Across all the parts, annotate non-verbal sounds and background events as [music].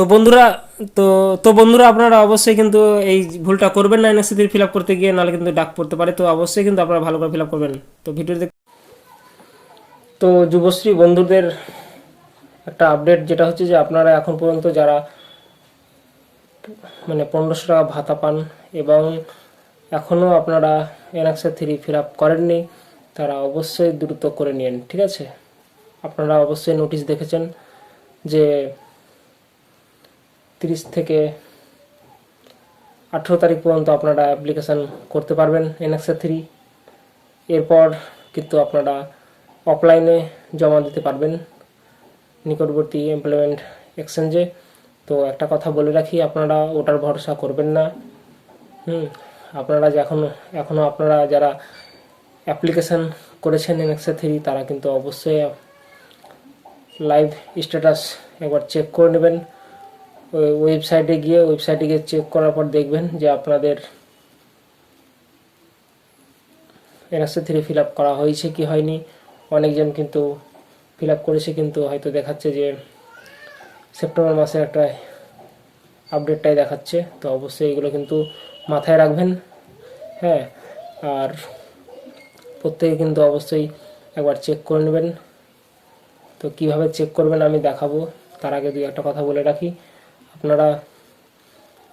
তো বন্ধুরা, তো তো বন্ধুরা আপনারা অবশ্যই কিন্তু এই ভুলটা করবেন না এনএসসি থ্রি ফিল আপ করতে গিয়ে, নাহলে কিন্তু ডাক পড়তে পারে। তো অবশ্যই কিন্তু আপনারা ভালো করে ফিল আপ করবেন। তো ভিডিও তো যুবশ্রী বন্ধুদের একটা আপডেট যেটা হচ্ছে যে, আপনারা এখন পর্যন্ত যারা মানে পনেরোশো টাকা ভাতা পান এবং এখনও আপনারা এনএক্সে থ্রি ফিল আপ করেননি, তারা অবশ্যই দ্রুত করে নিন, ঠিক আছে? আপনারা অবশ্যই নোটিশ দেখেছেন যে তিরিশ থেকে আঠেরো তারিখ পর্যন্ত আপনারা অ্যাপ্লিকেশান করতে পারবেন এনএক্সে থ্রি এরপর কিন্তু আপনারা অফলাইনে জমা দিতে পারবেন নিকটবর্তী এমপ্লয়মেন্ট এক্সচেঞ্জে তো একটা কথা বলে রাখি, আপনারা ওটার ভরসা করবেন না। হুম, আপনারা এখনও এখনও আপনারা যারা অ্যাপ্লিকেশান করেছেন এনএক্সে থ্রি তারা কিন্তু অবশ্যই লাইভ স্ট্যাটাস একবার চেক করে নেবেন। ওয়েবসাইটে গিয়ে ওয়েবসাইটে গিয়ে চেক করার পর দেখবেন যে আপনাদের এনএসসি থ্রি ফিল আপ করা হয়েছে কি হয়নি। অনেকজন কিন্তু ফিল আপ করেছে, কিন্তু হয়তো দেখাচ্ছে যে সেপ্টেম্বর মাসে একটা আপডেটটাই দেখাচ্ছে। তো অবশ্যই এগুলো কিন্তু মাথায় রাখবেন। হ্যাঁ আর প্রত্যেকে কিন্তু অবশ্যই একবার চেক করে নেবেন। তো কীভাবে চেক করবেন আমি দেখাবো। তার আগে দুই একটা কথা বলে রাখি। আপনারা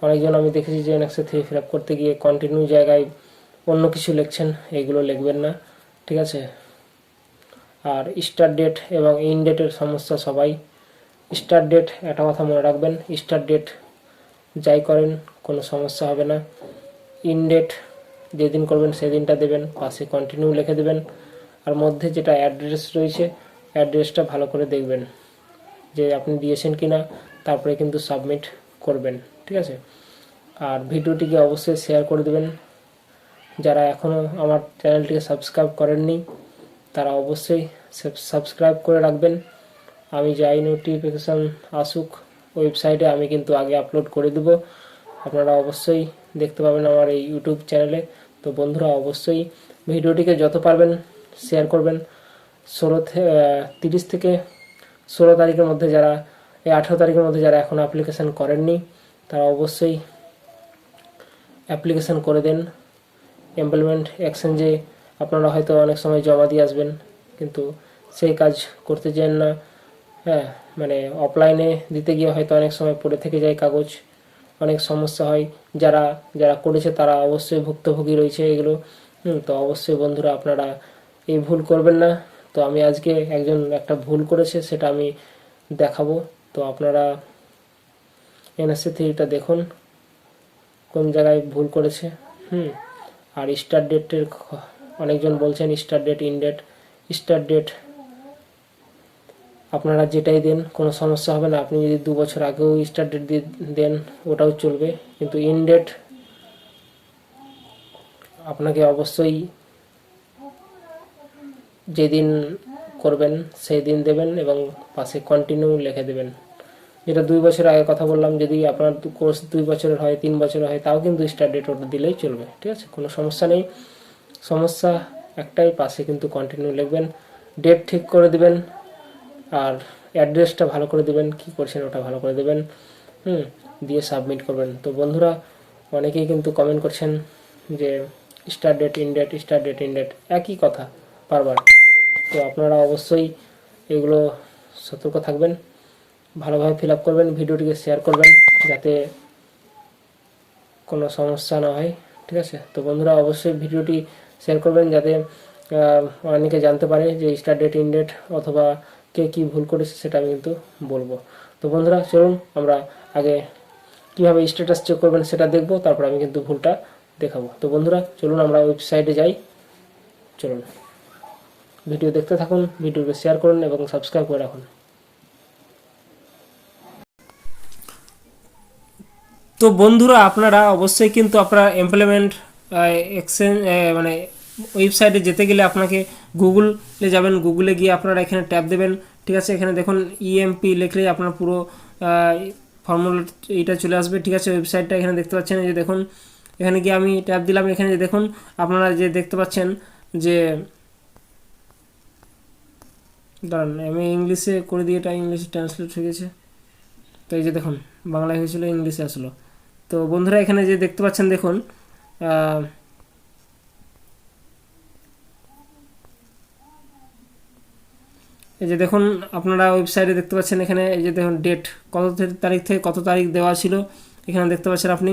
অনেকজন আমি দেখেছি যে এনএক্সে থ্রি ফিল করতে গিয়ে কন্টিনিউ জায়গায় অন্য কিছু লিখছেন, এগুলো লিখবেন না, ঠিক আছে? আর স্টার ডেট এবং ইন ডেটের সমস্যা সবাই। স্টার ডেট একটা কথা মনে রাখবেন স্টার ডেট যাই করেন, কোনো সমস্যা হবে না। ইন ডেট যেদিন করবেন সেদিনটা দেবেন, পাশে কন্টিনিউ লিখে দেবেন। আর মধ্যে যেটা অ্যাড্রেস রয়েছে অ্যাড্রেসটা ভালো করে দেখবেন যে আপনি দিয়েছেন কি না তারপরে কিন্তু সাবমিট করবেন, ঠিক আছে? আর ভিডিওটিকে অবশ্যই শেয়ার করে দেবেন। যারা এখনও আমার চ্যানেলটিকে সাবস্ক্রাইব করেননি, তারা অবশ্যই সাবস্ক্রাইব করে রাখবেন। আমি যাই নোটিফিকেশান আসুক ওয়েবসাইটে আমি কিন্তু আগে আপলোড করে দেব। আপনারা অবশ্যই দেখতে পাবেন আমার এই ইউটিউব চ্যানেলে তো বন্ধুরা, অবশ্যই ভিডিওটিকে যত পারবেন শেয়ার করবেন। ষোলো তিরিশ থেকে ষোলো তারিখের মধ্যে যারা এই আঠেরো তারিখের মধ্যে যারা এখন অ্যাপ্লিকেশান করেননি, তারা অবশ্যই অ্যাপ্লিকেশান করে দেন। এমপ্লয়মেন্ট এক্সচেঞ্জে আপনারা হয়তো অনেক সময় জমা দিয়ে আসবেন, কিন্তু সেই কাজ করতে চান না হ্যাঁ মানে অফলাইনে দিতে গিয়ে হয়তো অনেক সময় পড়ে থেকে যায় কাগজ। অনেক সমস্যা হয়। যারা যারা করেছে তারা অবশ্যই ভুক্তভোগী রয়েছে এগুলো। তো অবশ্যই বন্ধুরা আপনারা এই ভুল করবেন না। তো আমি আজকে একজন, একটা ভুল করেছে, সেটা আমি দেখাবো। তো আপনারা এনএসসি থ্রিটা দেখুন, কোন জায়গায় ভুল করেছে। হুম, আর স্টার্ট ডেটের অনেকজন বলছেন start date, end date, start date. আপনারা যেটাই দেন, কোনো সমস্যা হবে না। আপনি যদি দু বছর আগেও স্টার্ট ডেট দিয়ে দেন, ওটাও চলবে। কিন্তু ইন ডেট আপনাকে অবশ্যই যেদিন করবেন সেই দিন দেবেন এবং পাশে কন্টিনিউ লিখে দেবেন। যেটা দুই বছর আগে কথা বললাম, যদি আপনার কোর্স দুই বছরের হয়, তিন বছরের হয়, তাও কিন্তু স্টার্ট ডেট ওটা দিলেই চলবে, ঠিক আছে? কোনো সমস্যা নেই। সমস্যা একটাই, পাশে কিন্তু কন্টিনিউ লিখবেন ডেট ঠিক করে দিবেন, আর অ্যাড্রেসটা ভালো করে দিবেন, কি করছেন ওটা ভালো করে দেবেন, হুম, দিয়ে সাবমিট করবেন। তো বন্ধুরা, অনেকেই কিন্তু কমেন্ট করছেন যে start date end date start date end date একই কথা বারবার। তো আপনারা অবশ্যই এগুলো সতর্ক থাকবেন। ভালোভাবে ফিল করবেন, ভিডিওটিকে শেয়ার করবেন যাতে কোনো সমস্যা না হয়, ঠিক আছে? তো বন্ধুরা, অবশ্যই ভিডিওটি শেয়ার করবেন যাতে অনেকে জানতে পারে যে স্টার ডেট, ইন ডেট অথবা কে কী ভুল করেছে সেটা আমি কিন্তু বলব। তো বন্ধুরা, চলুন আমরা আগে কীভাবে স্ট্যাটাস চেক করবেন সেটা দেখব, তারপর আমি কিন্তু ভুলটা দেখাবো। তো বন্ধুরা, চলুন আমরা ওয়েবসাইটে যাই। চলুন। ভিডিও দেখতে থাকুন, ভিডিওকে শেয়ার করুন এবং সাবস্ক্রাইব করে রাখুন। তো বন্ধুরা, আপনারা অবশ্যই কিন্তু আপনারা এমপ্লয়মেন্ট এক্সচেঞ্জ মানে ওয়েবসাইটে যেতে গেলে আপনাকে গুগলে যাবেন। গুগলে গিয়ে আপনারা এখানে ট্যাব দেবেন। ঠিক আছে? এখানে দেখুন ইএমপি লিখলে আপনার পুরো ফর্মুলা এইটা চলে আসবে। ঠিক আছে? ওয়েবসাইটটা এখানে দেখতে পাচ্ছেন যে দেখুন। এখানে গিয়ে আমি ট্যাব দিলাম। এখানে যে দেখুন, আপনারা যে দেখতে পাচ্ছেন যে দাঁড়ান, আমি ইংলিশে করে দিয়ে এটা ইংলিশে ট্রান্সলেট হয়ে গেছে। তো এই যে দেখুন, বাংলায় হয়েছিল, ইংলিশে আসলো। তো বন্ধুরা, এখানে যে দেখতে পাচ্ছেন, দেখুন এই যে দেখুন, আপনারা ওয়েবসাইটে দেখতে পাচ্ছেন এখানে, এই যে দেখুন ডেট কত তারিখ থেকে কত তারিখ দেওয়া ছিল। এখানে দেখতে পাচ্ছেন আপনি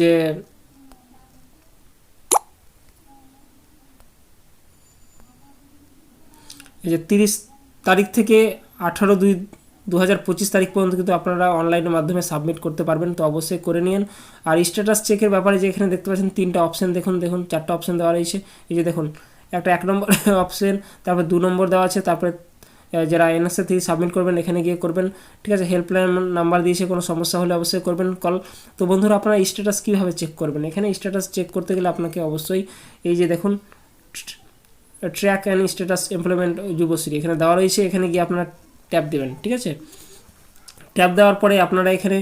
যে এই যে তিরিশ তারিখ থেকে আঠারো দুই দু হাজার পঁচিশ তারিখ পর্যন্ত কিন্তু আপনারা অনলাইনের মাধ্যমে সাবমিট করতে পারবেন, তো অবশ্যই করে নিন আর স্ট্যাটাস চেকের ব্যাপারে যে এখানে দেখতে পাচ্ছেন, তিনটা অপশন দেখুন দেখুন, চারটা অপশন দেওয়া রয়েছে। এই যে দেখুন, একটা এক নম্বর অপশন [laughs] তারপর দু নম্বর দেওয়া আছে, তারপরে যারা এনএসএ থেকে সাবমিট করবেন, এখানে গিয়ে করবেন। ঠিক আছে হেল্পলাইন নাম্বার দিয়েছে, কোনো সমস্যা হলে অবশ্যই করবেন কল তো বন্ধুরা, আপনারা স্ট্যাটাস কীভাবে চেক করবেন? এখানে স্ট্যাটাস চেক করতে গেলে আপনাকে অবশ্যই এই যে দেখুন track and status employment Yuvashree এখানে দেওয়া রয়েছে। এখানে গিয়ে আপনারা ট্যাপ দেবেন, ঠিক আছে? ট্যাপ দেওয়ার পরে আপনারা এখানে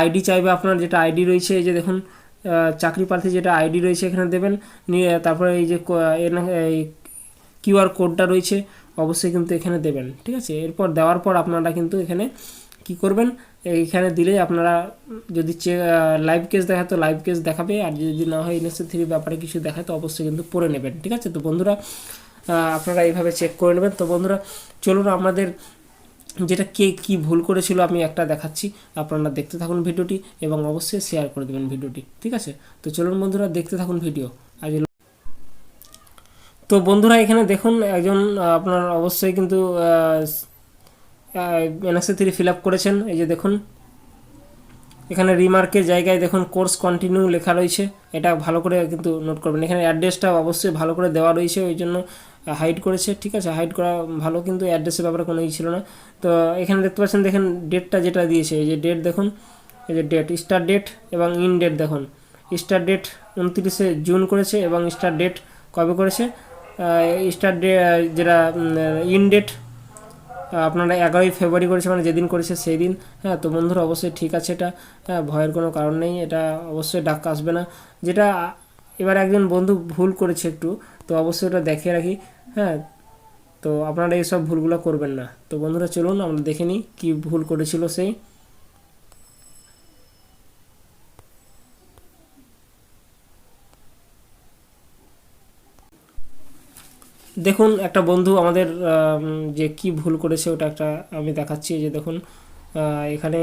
আইডি চাইবে আপনার, যেটা আইডি রয়েছে যে দেখুন চাকরি প্রার্থী যেটা আইডি রয়েছে এখানে দেবেন, নিয়ে তারপরে এই যে কিউআর কোডটা রয়েছে, অবশ্যই কিন্তু এখানে দেবেন, ঠিক আছে? এরপর দেওয়ার পর আপনারা কিন্তু এখানে কি করবেন, এইখানে দিলে আপনারা যদি চে লাইভ কেস দেখায় তো লাইভ কেস দেখাবে, আর যদি না হয় এনএসসি থ্রি ব্যাপারে কিছু দেখায় তো অবশ্যই কিন্তু পড়ে নেবেন, ঠিক আছে? তো বন্ধুরা আপনারা এইভাবে চেক করে নেবেন। তো বন্ধুরা, চলুন আমাদের যেটা কে কি ভুল করেছিল আমি একটা দেখাচ্ছি। আপনারা দেখতে থাকুন ভিডিওটি এবং অবশ্যই শেয়ার করে দেবেন ভিডিওটি, ঠিক আছে? তো চলুন বন্ধুরা, দেখতে থাকুন ভিডিও। আজ তো বন্ধুরা, এখানে দেখুন একজন আপনার অবশ্যই কিন্তু এনএসএ থ্রি ফিল আপ করেছেন। এই যে দেখুন, এখানে রিমার্কের জায়গায় দেখুন কোর্স কন্টিনিউ লেখা রয়েছে। এটা ভালো করে কিন্তু নোট করবেন। এখানে অ্যাড্রেসটা অবশ্যই ভালো করে দেওয়া রয়েছে, ওই জন্য হাইড করেছে, ঠিক আছে? হাইড করা ভালো, কিন্তু অ্যাড্রেসের ব্যাপারে কোনো ই ছিল না। তো এখানে দেখতে পাচ্ছেন, দেখেন ডেটটা যেটা দিয়েছে, এই যে ডেট দেখুন, এই যে ডেট স্টার ডেট এবং ইন ডেট দেখুন। স্টার ডেট উনত্রিশে জুন করেছে এবং স্টার ডেট কবে করেছে? স্টার ডে যেটা ইন ডেট আপনারা এগারোই ফেব্রুয়ারি করেছে মানে যেদিন করেছে সেই দিন। হ্যাঁ তো বন্ধুরা, অবশ্যই ঠিক আছে এটা। হ্যাঁ ভয়ের কোনো কারণ নেই, এটা অবশ্যই ডাক আসবে না। যেটা, এবার একজন বন্ধু ভুল করেছে একটু, তো অবশ্যই ওটা দেখে রাখি। হ্যাঁ তো আপনারা এইসব ভুলগুলো করবেন না। তো বন্ধুরা চলুন আমরা দেখে নিই কী ভুল করেছিল সেই দেখুন একটা বন্ধু আমাদের আম, যে কি ভুল করেছে ওটা একটা আমি দেখাচ্ছি যে দেখুন এখানে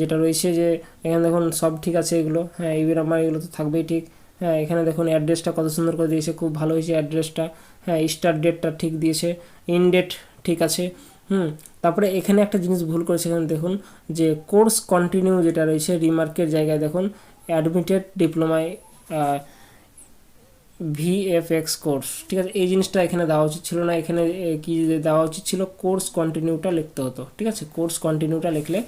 যেটা রয়েছে যে এখানে দেখুন সব ঠিক আছে এগুলো। হ্যাঁ ইবি নাম্বার এগুলো তো থাকবেই ঠিক। হ্যাঁ এখানে দেখুন অ্যাড্রেসটা কত সুন্দর করে দিয়েছে, খুব ভালো হয়েছে অ্যাড্রেসটা হ্যাঁ স্টার ডেটটা ঠিক দিয়েছে ইন ডেট ঠিক আছে, হুম। তারপরে এখানে একটা জিনিস ভুল করেছে এখানে দেখুন, যে কোর্স কন্টিনিউ যেটা রয়েছে রিমার্কের জায়গায় দেখুন অ্যাডমিটেড ডিপ্লোমায় ভিএফএক্স কোর্স ঠিক আছে? এই জিনিসটা এখানে দেওয়া উচিত ছিল না, এখানে কি দেওয়া উচিত ছিল? কোর্স কন্টিনিউটা লিখতে হতো, ঠিক আছে? কোর্স কন্টিনিউটা লিখলে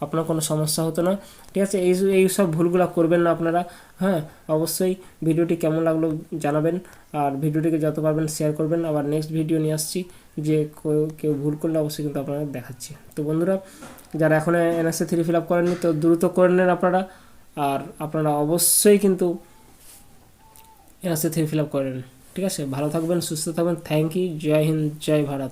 আপনার কোনো সমস্যা হতো না। ঠিক আছে, এই এই সব ভুলগুলো করবেন না আপনারা। হ্যাঁ অবশ্যই ভিডিওটি কেমন লাগল জানাবেন। আর ভিডিওটিকে যত পারবেন শেয়ার করবেন। আবার নেক্সট ভিডিও নিয়ে আসছি, যে কেউ- ভুল করলে অবশ্যই কিন্তু আপনারা দেখাচ্ছি। তো বন্ধুরা, যারা এখন এনএসএ থ্রি ফিল আপ করেননি, তো দ্রুত করে নেন আপনারা। আর আপনারা অবশ্যই কিন্তু এনএসএ থ্রি ফিল আপ করেন ঠিক আছে, ভালো থাকবেন, সুস্থ থাকবেন। থ্যাংক ইউ জয় হিন্দ, জয় ভারত।